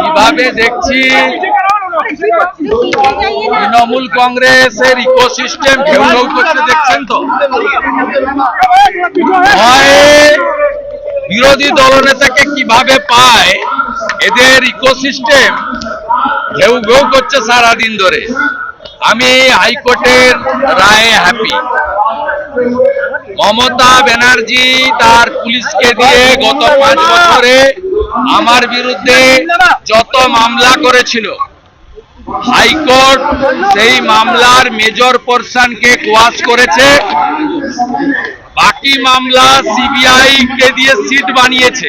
কীভাবে দেখছি? তৃণমূল কংগ্রেসের ইকোসিস্টেম ঘেউ করতে দেখছেন তো? বিরোধী দলনেতাকে কীভাবে পায়? এদের ইকোসিস্টেম ঘেউ ঘেউ করছে সারাদিন ধরে। আমি হাইকোর্টের রায়ে হ্যাপি মমতা ব্যানার্জি তার পুলিশকে দিয়ে গত পাঁচ বছরে আমার বিরুদ্ধে যত মামলা করেছিল, হাইকোর্ট সেই মামলার মেজর পোর্শনকে কোয়াশ করেছে। বাকি মামলা সিবিআই কে দিয়ে সিট বানিয়েছে।